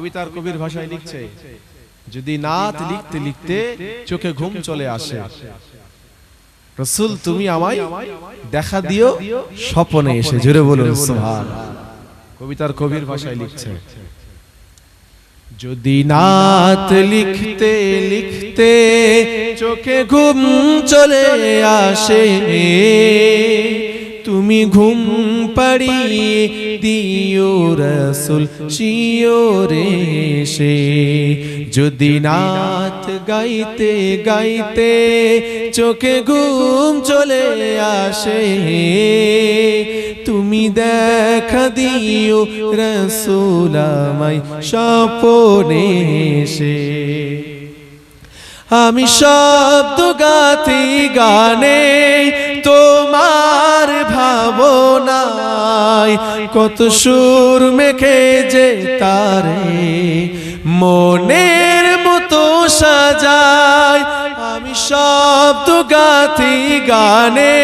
কবিতার কবির ভাষায় লিখছে যদি নাত লিখতে লিখতে চোখে ঘুম চলে আসে। রসুল তুমি আমায় দেখা দিও স্বপনে এসে। জোরে বলুন সুবহান। কবিতার কবির ভাষায় লিখছে। যদি নাত লিখতে লিখতে চোখে ঘুম চলে আসে। তুমি ঘুম পাড়িয়ে দিও রসুল শিওরে সে যদি নাত গাইতে গাইতে চোখে ঘুম চলে আসে, তুমি দেখা দিও রসুল আমায় স্বপনে সে আমি শব্দ গাথি গানে কত সুর মেখে যে তারে। মনের মতো সাজায়, আমি শব্দ গাথি গানে,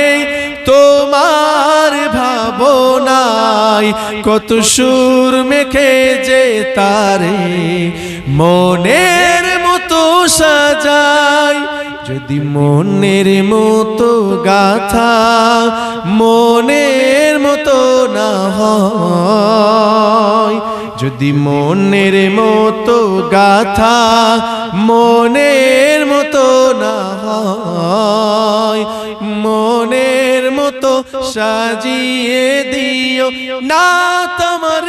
তোমার ভাবনায় কত সুর মেখে যে তারে। মনের মতো সাজায় যদি মনের মতো গাথা মনের মতো না হয়, যদি মনের মতো গাথা মনের মতো না হয়, মনের মতো সাজিয়ে দিও। না তোমার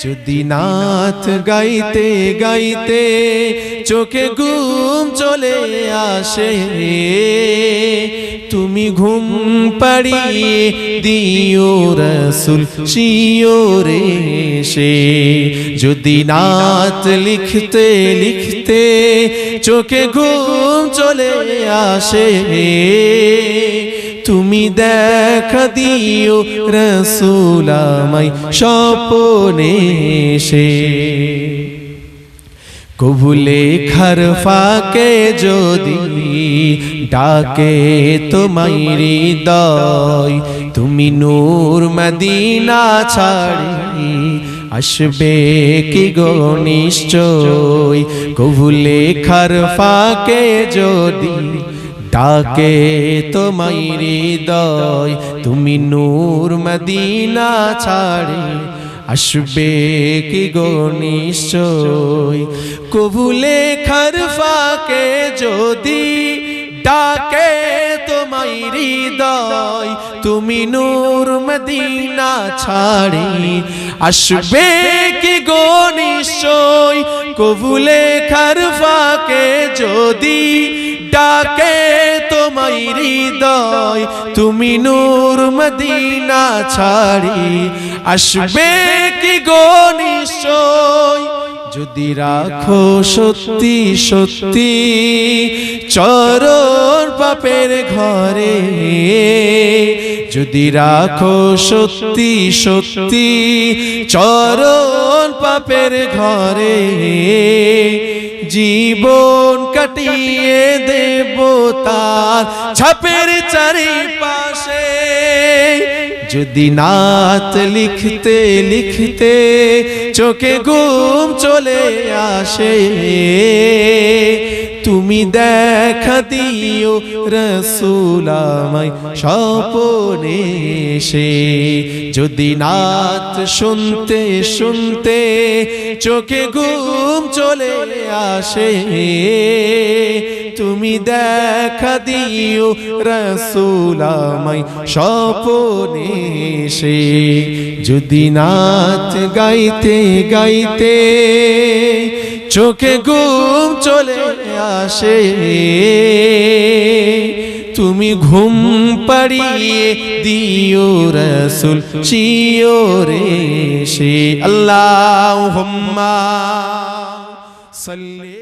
যদি নাথ গাইতে গাইতে চোখে ঘুম চলে আসে তুমি ঘুম পাড়িয়ে দিও রসুল শিওরে সে। যদি নাত লিখতে লিখতে চোখে ঘুম চলে আসে তুমি দেখা দিও রসুলামাই স্বপনে সে কবুলে খার ফাকে যদি ডাকে তোমায় হৃদয়, তুমি নূর মদিনা ছাড়ি আসবে কি গো নিশ্চয়? কবুলে খার ফাকে যদি ডাকে তোমায় হৃদয়, তুমি নূর মদিনা ছাড়ি। আসবে কি গো নিশ্চয়? কবুলে খারফাকে যদি ডাকে তোমায় হৃদয়, তুমি নূর মদিনা ছাড়ি। আসবে কি গো নিশ্চয়? কবুলে খারফাকে যদি ডাকে তোমায় হৃদয়, তুমি নূর মদিনা ছাড়ি। আসবে কি গো নিশ্চয়? যদি রাখো সত্যি সত্যি চরণ পাপের ঘরে যদি রাখো সত্যি সত্যি চরণ পাপের ঘরে জীবন কাটিয়ে দেব তার ছাপের চারিপাশে। যদি নাত লিখতে লিখতে চোখে ঘুম চলে আসে তুমি দেখা দিও রসুলামাই স্বপনে সে যদি নাত শুনতে শুনতে চোখে ঘুম চলে আসে, তুমি দেখা দিও রসুলামাই স্বপনে সে যদি নাচ গাইতে গাইতে চোখে ঘুম চলে আসে। তুমি ঘুম পাড়িয়ে দিও রসুল শিওরে সে। আল্লাহ সাল্লি